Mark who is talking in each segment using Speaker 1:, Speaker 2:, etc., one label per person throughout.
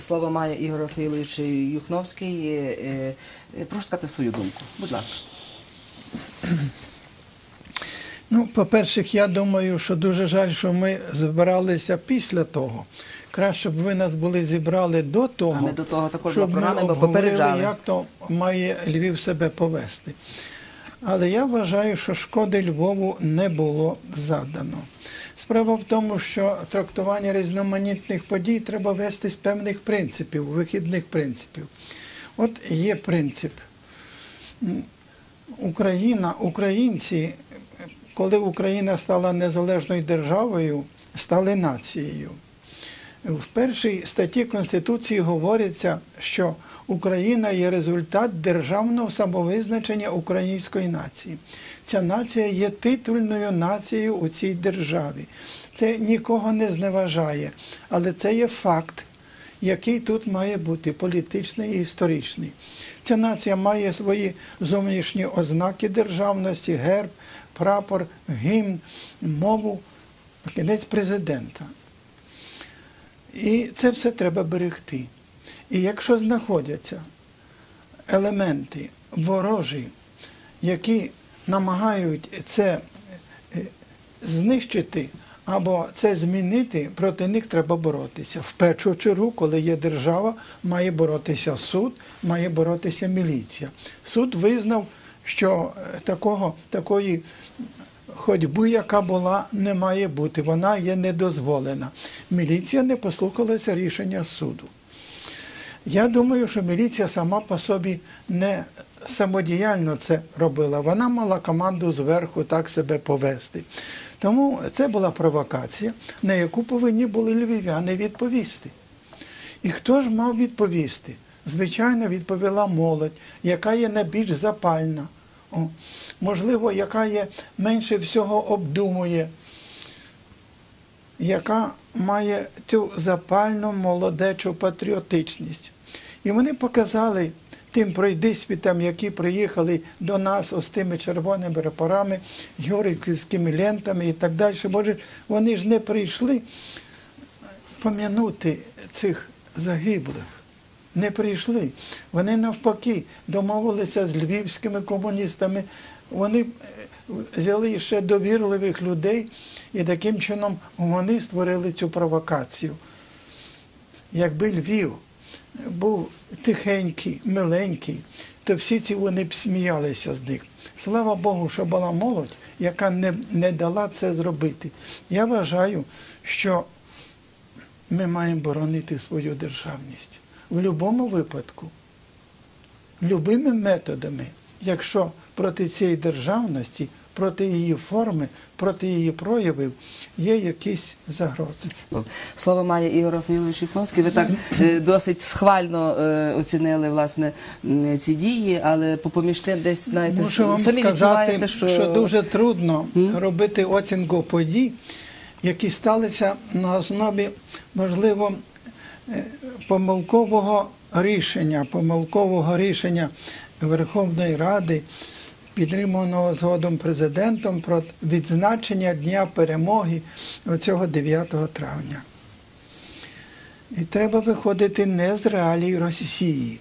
Speaker 1: Слово має Ігор Рафаїлович Юхновський. Е, е, Прошу сказати свою думку. Будь ласка.
Speaker 2: Ну, по-перше, я думаю, що дуже жаль, що ми збиралися після того. Краще б ви нас були зібрали до того,
Speaker 1: А ми до того також
Speaker 2: щоб ми обговорили, як то має Львів себе повести. Але я вважаю, що шкоди Львову не було задано. Справа в тому, що трактування різноманітних подій треба вести з певних принципів, вихідних принципів. От є принцип. Україна, українці, коли Україна стала незалежною державою, стали нацією. В першій статті Конституції говориться, що Україна є результат державного самовизначення української нації. Ця нація є титульною нацією у цій державі. Це нікого не зневажає, але це є факт, який тут має бути політичний і історичний. Ця нація має свої зовнішні ознаки державності, герб, прапор, гімн, мову, кінець президента. І це все треба берегти. І якщо знаходяться елементи ворожі, які намагають це е, знищити або це змінити, проти них треба боротися. В першу чергу, коли є держава, має боротися суд, має боротися міліція. Суд визнав, що е, такого, такої ходьби, яка була, не має бути. Вона є недозволена. Міліція не послухалася рішення суду. Я думаю, що міліція сама по собі не самодіяльно це робила. Вона мала команду зверху так себе повести. Тому це була провокація, на яку повинні були львів'яни відповісти. І хто ж мав відповісти? Звичайно, відповіла молодь, яка є найбільш запальна, можливо, яка є менше всього обдумує, яка має цю запальну молодечу патріотичність. І вони показали тим пройдиспітам, які приїхали до нас ось тими червоними прапорами, георгіївськими лентами і так далі. Боже, вони ж не прийшли пом'янути цих загиблих. Не прийшли. Вони навпаки домовилися з львівськими комуністами. Вони е, взяли ще довірливих людей, і таким чином вони створили цю провокацію. Якби Львів був тихенький, миленький, то всі ці вони б сміялися з них. Слава Богу, що була молодь, яка не, не дала це зробити. Я вважаю, що ми маємо боронити свою державність. В будь-якому випадку, любими методами, якщо проти цієї державності, проти її форми, проти її проявів є якісь загрози.
Speaker 1: Слово має Ігор Рафаїлович Юхновський. Ви так е, досить схвально е, оцінили власне ці дії, але попоміж тим десь знаєте,
Speaker 2: Мушу вам
Speaker 1: самі
Speaker 2: сказати,
Speaker 1: відчуваєте,
Speaker 2: що...
Speaker 1: що,
Speaker 2: дуже трудно робити оцінку подій, які сталися на основі, можливо, е, помилкового рішення, помилкового рішення Верховної Ради, підтриманого згодом президентом про відзначення Дня перемоги оцього 9 травня. І треба виходити не з реалій Росії,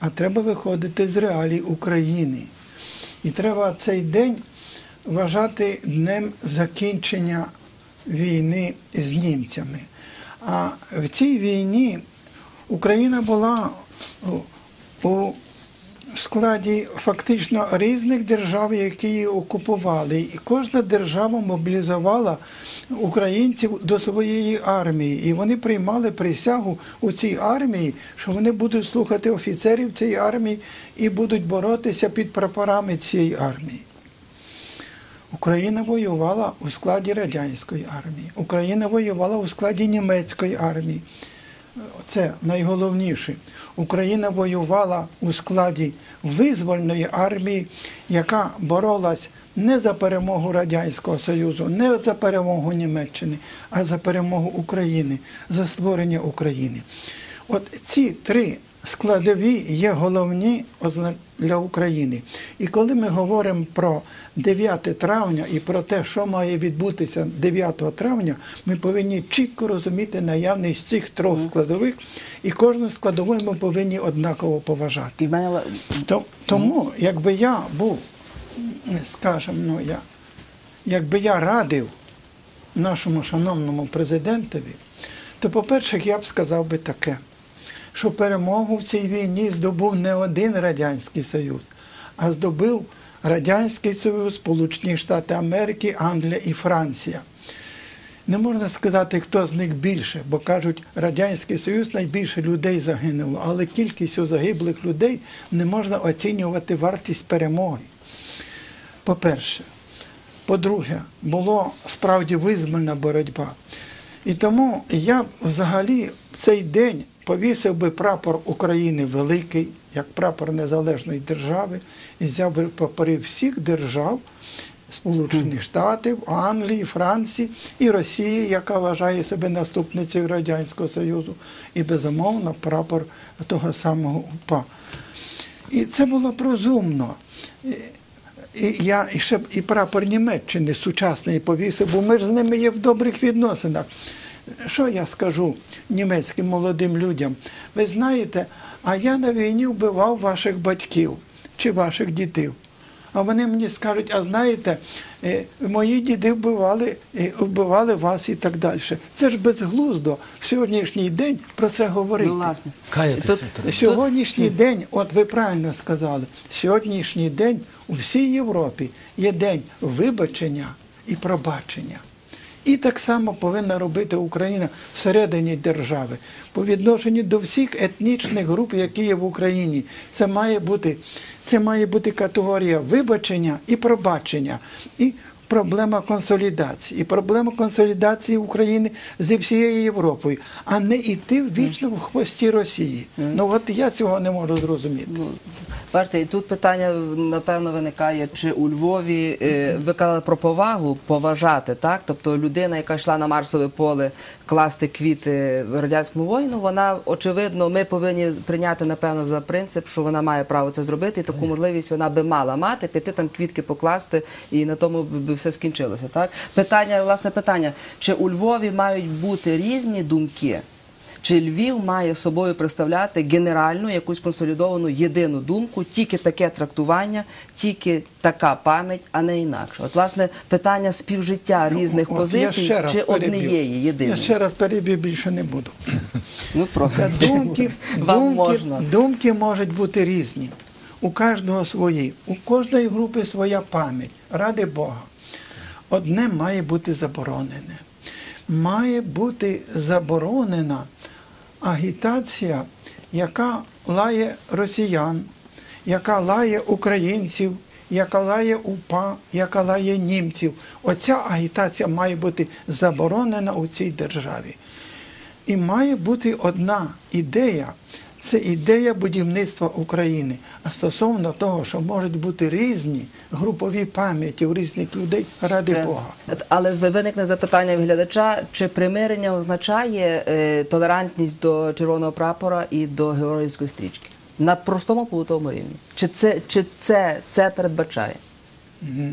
Speaker 2: а треба виходити з реалій України. І треба цей день вважати днем закінчення війни з німцями. А в цій війні Україна була у- у складі фактично різних держав, які її окупували. І кожна держава мобілізувала українців до своєї армії. І вони приймали присягу у цій армії, що вони будуть слухати офіцерів цієї армії і будуть боротися під прапорами цієї армії. Україна воювала у складі радянської армії, Україна воювала у складі німецької армії. Це найголовніше. Україна воювала у складі визвольної армії, яка боролась не за перемогу Радянського Союзу, не за перемогу Німеччини, а за перемогу України, за створення України. От ці три складові є головні для України. І коли ми говоримо про 9 травня і про те, що має відбутися 9 травня, ми повинні чітко розуміти наявність цих трьох складових, і кожну складову ми повинні однаково поважати. Тому, якби я був, скажімо, ну я, якби я радив нашому шановному президентові, то, по-перше, я б сказав би таке, що перемогу в цій війні здобув не один Радянський Союз, а здобув Радянський Союз, Сполучені Штати Америки, Англія і Франція. Не можна сказати, хто з них більше, бо кажуть, Радянський Союз найбільше людей загинуло, але кількістю загиблих людей не можна оцінювати вартість перемоги. По-перше. По-друге, була справді визвольна боротьба. І тому я взагалі в цей день повісив би прапор України великий, як прапор незалежної держави, і взяв би прапори всіх держав, Сполучених Штатів, Англії, Франції і Росії, яка вважає себе наступницею Радянського Союзу, і безумовно прапор того самого УПА. І це було б розумно. І- я і ще і прапор Німеччини сучасний повісив, бо ми ж з ними є в добрих відносинах. Що я скажу німецьким молодим людям? Ви знаєте, а я на війні вбивав ваших батьків чи ваших дітей. А вони мені скажуть, а знаєте, е, мої діди вбивали, е, вбивали вас і так далі. Це ж безглуздо в сьогоднішній день про це говорити.
Speaker 1: ну, власне. Тут-.
Speaker 2: Сьогоднішній день, от ви правильно сказали, сьогоднішній день у всій Європі є день вибачення і пробачення. І так само повинна робити Україна всередині держави по відношенню до всіх етнічних груп, які є в Україні. Це має бути, це має бути категорія вибачення і пробачення. І проблема консолідації. І проблема консолідації України зі всією Європою, а не йти вічно в хвості Росії. Ну от я цього не можу зрозуміти.
Speaker 1: Ну, бачите, і тут питання напевно виникає, чи у Львові е, ви казали про повагу поважати, так? Тобто людина, яка йшла на Марсове поле класти квіти радянському воїну, вона очевидно, ми повинні прийняти напевно за принцип, що вона має право це зробити, і таку можливість вона би мала мати, піти там квітки покласти, і на тому би би все скінчилося. Так питання, власне, питання: чи у Львові мають бути різні думки? Чи Львів має собою представляти генеральну якусь консолідовану єдину думку, тільки таке трактування, тільки така пам'ять, а не інакше? От власне питання співжиття різних
Speaker 2: От
Speaker 1: позицій
Speaker 2: я
Speaker 1: чи однієї
Speaker 2: Я
Speaker 1: єдиної?
Speaker 2: ще раз переб'ю, більше не буду.
Speaker 1: Ну просто
Speaker 2: думки,
Speaker 1: Вам
Speaker 2: думки,
Speaker 1: можна.
Speaker 2: думки можуть бути різні. У кожного свої, у кожної групи своя пам'ять. Ради Бога. Одне має бути заборонене. Має бути заборонена агітація, яка лає росіян, яка лає українців, яка лає УПА, яка лає німців. Оця агітація має бути заборонена у цій державі. І має бути одна ідея це ідея будівництва України. А стосовно того, що можуть бути різні групові пам'яті у різних людей, ради
Speaker 1: Це-
Speaker 2: Бога.
Speaker 1: Але ви- виникне запитання глядача, чи примирення означає е, толерантність до червоного прапора і до георгіївської стрічки на простому побутовому рівні? Чи це, чи це, це передбачає?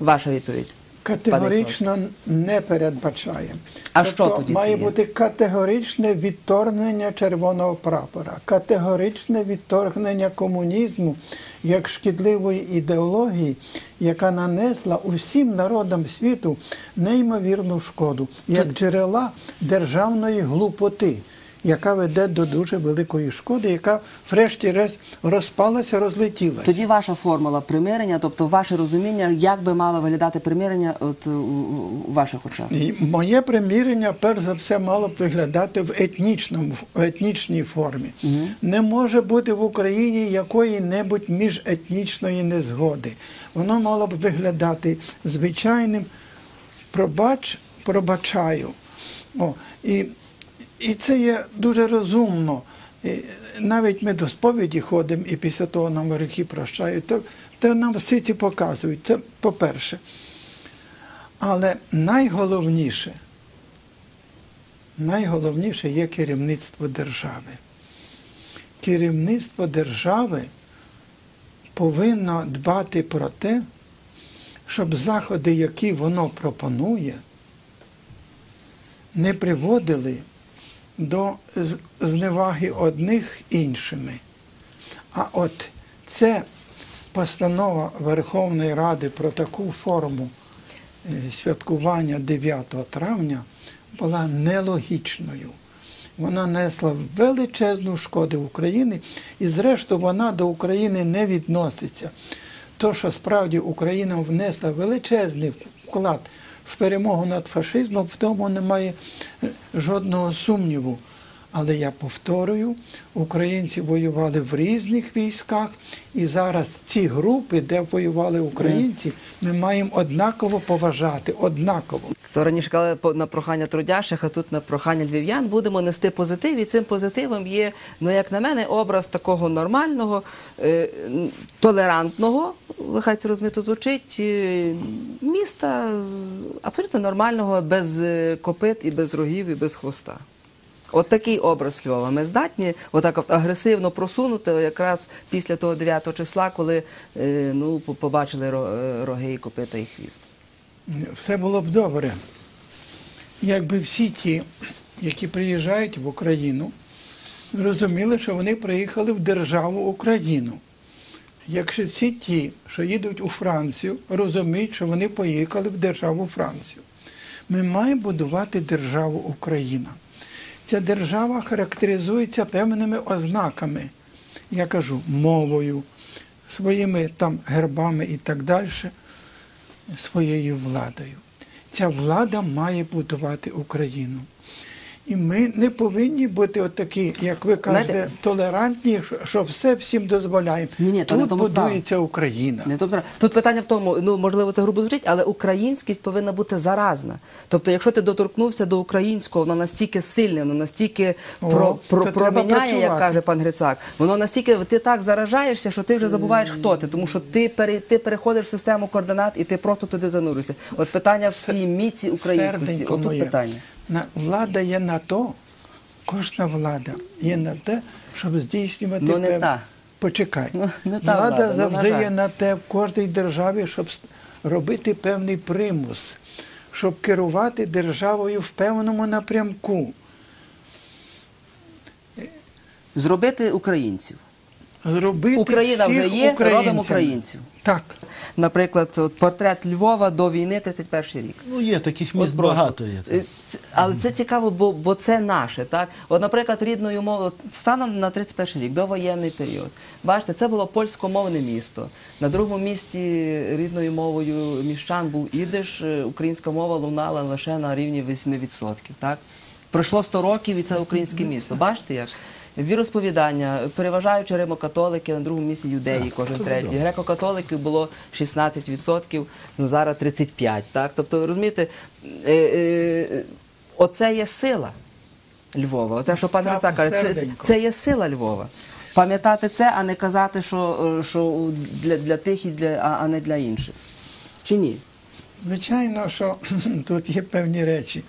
Speaker 1: Ваша відповідь.
Speaker 2: Категорично не передбачає.
Speaker 1: А
Speaker 2: тобто
Speaker 1: що тоді це
Speaker 2: має бути категоричне відторгнення червоного прапора, категоричне відторгнення комунізму як шкідливої ідеології, яка нанесла усім народам світу неймовірну шкоду, як джерела державної глупоти. Яка веде до дуже великої шкоди, яка врешті-решт розпалася, розлетілася.
Speaker 1: Тоді ваша формула примирення, тобто ваше розуміння, як би мало виглядати примирення от, у, у- у ваших очах?
Speaker 2: І моє примірення, перш за все, мало б виглядати в етнічному в етнічній формі. Не може бути в Україні якої-небудь міжетнічної незгоди. Воно мало б виглядати звичайним пробач, пробачаю. О, і, і це є дуже розумно. І навіть ми до сповіді ходимо і після того нам гріхи прощають, то, то нам всі ці показують. Це по-перше. Але найголовніше, найголовніше є керівництво держави. керівництво держави повинно дбати про те, щоб заходи, які воно пропонує, не приводили до зневаги одних іншими. А от це постанова Верховної Ради про таку форму е, святкування 9 травня була нелогічною. Вона несла величезну шкоду Україні, і зрештою вона до України не відноситься. То, що справді Україна внесла величезний вклад в перемогу над фашизмом, в тому немає жодного сумніву. Але я повторюю, українці воювали в різних військах, і зараз ці групи, де воювали українці, ми маємо однаково поважати, однаково.
Speaker 1: То раніше казали на прохання трудящих, а тут на прохання львів'ян будемо нести позитив. І цим позитивом є, ну як на мене, образ такого нормального, е, толерантного, хай це розмито звучить, е, міста абсолютно нормального, без е, копит і без рогів, і без хвоста. От такий образ Львова. Ми здатні отак от агресивно просунути якраз після того 9 числа, коли ну, побачили роги і копита і хвіст.
Speaker 2: Все було б добре, якби всі ті, які приїжджають в Україну, розуміли, що вони приїхали в державу Україну. Якщо всі ті, що їдуть у Францію, розуміють, що вони поїхали в державу Францію. Ми маємо будувати державу Україна. Ця держава характеризується певними ознаками, я кажу, мовою, своїми там гербами і так далі своєю владою. Ця влада має будувати Україну. І ми не повинні бути отакі, як ви кажете,
Speaker 1: Знаєте-
Speaker 2: толерантні, що- що все всім дозволяємо.
Speaker 1: Ні-ні, то не в
Speaker 2: Тут
Speaker 1: тому справа.
Speaker 2: будується Україна.
Speaker 1: Не тобто тут питання в тому, ну можливо, це грубо звучить, але українськість повинна бути заразна. Тобто, якщо ти доторкнувся до українського, воно настільки сильне, воно настільки
Speaker 2: О,
Speaker 1: про, про
Speaker 2: то треба
Speaker 1: проміняє, як
Speaker 2: працювати.
Speaker 1: каже пан Грицак, воно настільки ти так заражаєшся, що ти вже забуваєш, хто ти, тому що ти пере, ти переходиш в систему координат і ти просто туди занурюєшся. От питання в цій міці українськості.
Speaker 2: Серденько
Speaker 1: Отут
Speaker 2: моє.
Speaker 1: питання.
Speaker 2: Влада є на то, кожна влада є на те, щоб здійснювати
Speaker 1: Ну, не та.
Speaker 2: Почекай.
Speaker 1: Ну, не та
Speaker 2: влада,
Speaker 1: влада, ну,
Speaker 2: завжди є на те в кожній державі, щоб робити певний примус, щоб керувати державою в певному напрямку.
Speaker 1: Зробити українців.
Speaker 2: Зробити
Speaker 1: Україна
Speaker 2: всіх
Speaker 1: вже є,
Speaker 2: українцями.
Speaker 1: українців.
Speaker 2: Так.
Speaker 1: Наприклад, от портрет Львова до війни 31 рік.
Speaker 3: Ну, є таких
Speaker 1: От
Speaker 3: міст
Speaker 1: прошу.
Speaker 3: багато є.
Speaker 1: Е, ц- Але це цікаво, бо, бо це наше. Так? От, наприклад, рідною мовою станом на 31 рік, довоєнний період. Бачите, це було польськомовне місто. На другому місці рідною мовою міщан був ідиш, е, українська мова лунала лише на рівні 8%. Так? Пройшло 100 років і це українське місто. Бачите як? Віросповідання, переважаючи римокатолики, на другому місці юдеї, кожен третій. Греко-католиків було 16%, ну зараз 35%. Так? Тобто, розумієте, е, е, оце є сила Львова. Оце, що пан Грицак каже, це, це є сила Львова. Пам'ятати це, а не казати, що, що для, для тих, і для, а не для інших. Чи ні?
Speaker 2: Звичайно, що тут є певні речі.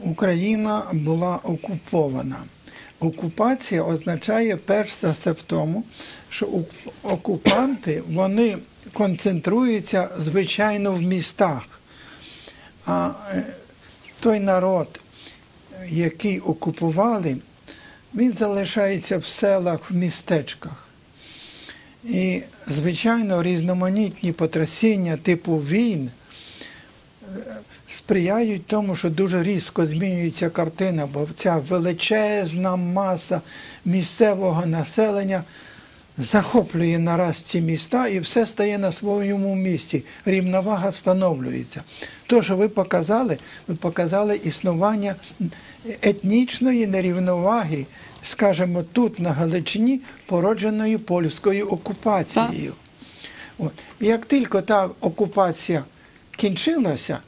Speaker 2: Україна була окупована. Окупація означає перш за все в тому, що окупанти вони концентруються звичайно в містах. А е, той народ, який окупували, він залишається в селах, в містечках. І, звичайно, різноманітні потрясіння типу війн сприяють тому, що дуже різко змінюється картина, бо ця величезна маса місцевого населення захоплює нараз ці міста і все стає на своєму місці. Рівновага встановлюється. То, що ви показали, ви показали існування етнічної нерівноваги, скажімо, тут, на Галичині, породженої польською окупацією. От. Як тільки та окупація кінчилася,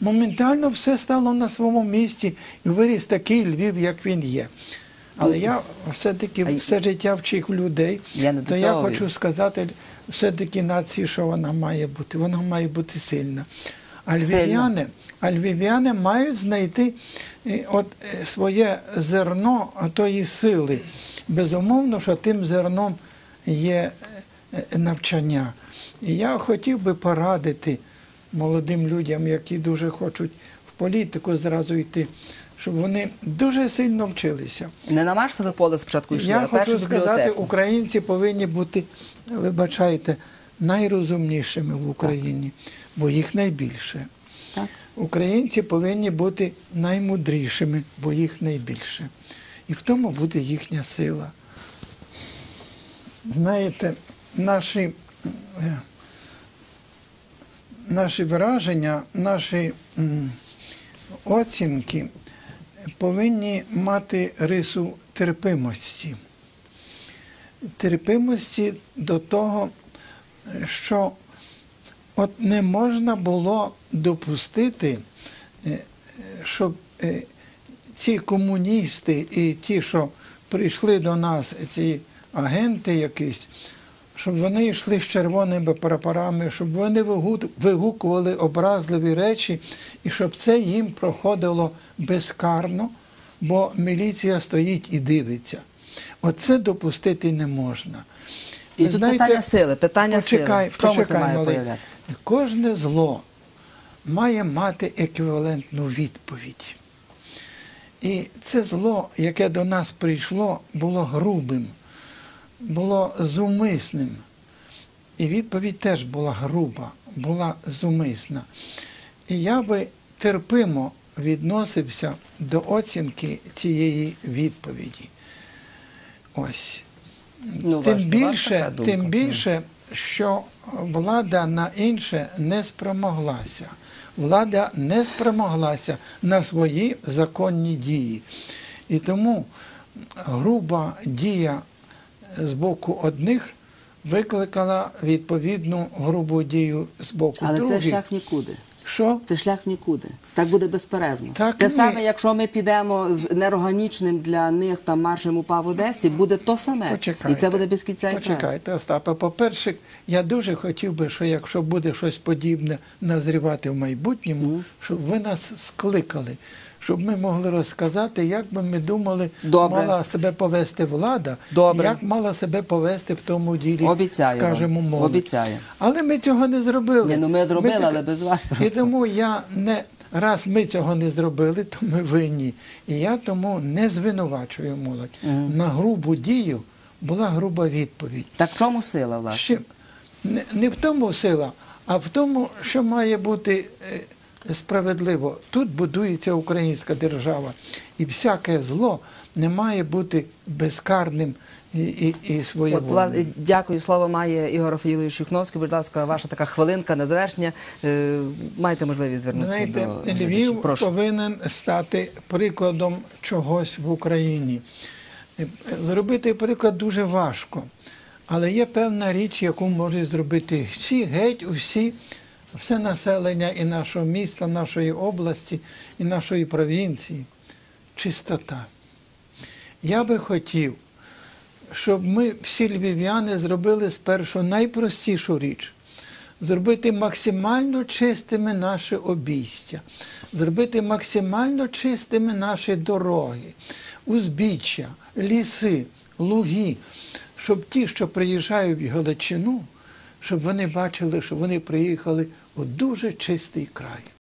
Speaker 2: моментально все стало на своєму місці і виріс такий Львів, як він є. Але я все-таки все життя вчив людей,
Speaker 1: Я не
Speaker 2: то я хочу сказати все-таки нації, що вона має бути. Вона має бути сильна. А львів'яни, а львів'яни мають знайти е, от, е, своє зерно тої сили. Безумовно, що тим зерном є е, навчання. І я хотів би порадити молодим людям, які дуже хочуть в політику зразу йти, щоб вони дуже сильно вчилися.
Speaker 1: Не на Марсове поле спочатку йшли,
Speaker 2: Я
Speaker 1: а
Speaker 2: хочу сказати, українці повинні бути, вибачайте, найрозумнішими в Україні, бо їх найбільше.
Speaker 1: Так.
Speaker 2: Українці повинні бути наймудрішими, бо їх найбільше. І в тому буде їхня сила. Знаєте, наші, е, наші враження, наші оцінки повинні мати рису терпимості. Терпимості до того, що от не можна було допустити, е, щоб е, ці комуністи і ті, що прийшли до нас, ці агенти якісь, щоб вони йшли з червоними прапорами, щоб вони вигукували образливі речі, і щоб це їм проходило безкарно, бо міліція стоїть і дивиться. Оце допустити не можна.
Speaker 1: І тут питання сили, питання
Speaker 2: почекай,
Speaker 1: сили. В чому це має
Speaker 2: малий.
Speaker 1: проявляти?
Speaker 2: Кожне зло має мати еквівалентну відповідь. І це зло, яке до нас прийшло, було грубим, було зумисним. І відповідь теж була груба, була зумисна. І я би терпимо відносився до оцінки цієї відповіді. Ось.
Speaker 1: Ну,
Speaker 2: тим,
Speaker 1: ваш-
Speaker 2: більше,
Speaker 1: думка.
Speaker 2: тим більше, що влада на інше не спромоглася. Влада не спромоглася на свої законні дії. І тому груба дія з боку одних викликала відповідну грубу дію з боку
Speaker 1: Але
Speaker 2: других.
Speaker 1: це шлях нікуди.
Speaker 2: Що?
Speaker 1: Це шлях нікуди. Так буде безперервно.
Speaker 2: Так
Speaker 1: Те
Speaker 2: ні.
Speaker 1: саме, якщо ми підемо з неорганічним для них там маршем УПА в Одесі, буде то саме.
Speaker 2: Почекайте.
Speaker 1: І це буде без кінця і.
Speaker 2: Почекайте, Остапе. По-перше, я дуже хотів би, що якщо буде щось подібне назрівати в майбутньому, щоб ви нас скликали, щоб ми могли розказати, як би ми думали,
Speaker 1: Добре.
Speaker 2: мала себе повести влада,
Speaker 1: Добре.
Speaker 2: як мала себе повести в тому ділі,
Speaker 1: Обіцяю
Speaker 2: скажімо, молодь.
Speaker 1: Обіцяю.
Speaker 2: Але ми цього не зробили.
Speaker 1: Ні, ну ми зробили,
Speaker 2: так-
Speaker 1: але без вас
Speaker 2: І тому я не раз ми цього не зробили, то ми винні. І я тому не звинувачую молодь. На грубу дію була груба відповідь.
Speaker 1: Так в чому сила, власне?
Speaker 2: Ще не, не в тому сила, а в тому, що має бути е, справедливо. Тут будується українська держава, і всяке зло не має бути безкарним і, і, і
Speaker 1: От,
Speaker 2: своєвольним.
Speaker 1: вла- дякую. Слово має Ігор Рафаїлович Юхновський. Будь ласка, ваша така хвилинка на завершення. Е, Маєте можливість звернутися
Speaker 2: Знаєте,
Speaker 1: до
Speaker 2: Львів.
Speaker 1: Прошу.
Speaker 2: повинен стати прикладом чогось в Україні. Е, Зробити приклад дуже важко, але є певна річ, яку можуть зробити всі, геть усі, все населення і нашого міста, нашої області, і нашої провінції. Чистота. Я би хотів, щоб ми всі львів'яни зробили спершу найпростішу річ зробити максимально чистими наші обійстя, зробити максимально чистими наші дороги, узбіччя, ліси, луги, щоб ті, що приїжджають в Галичину, щоб вони бачили, що вони приїхали у дуже чистий край.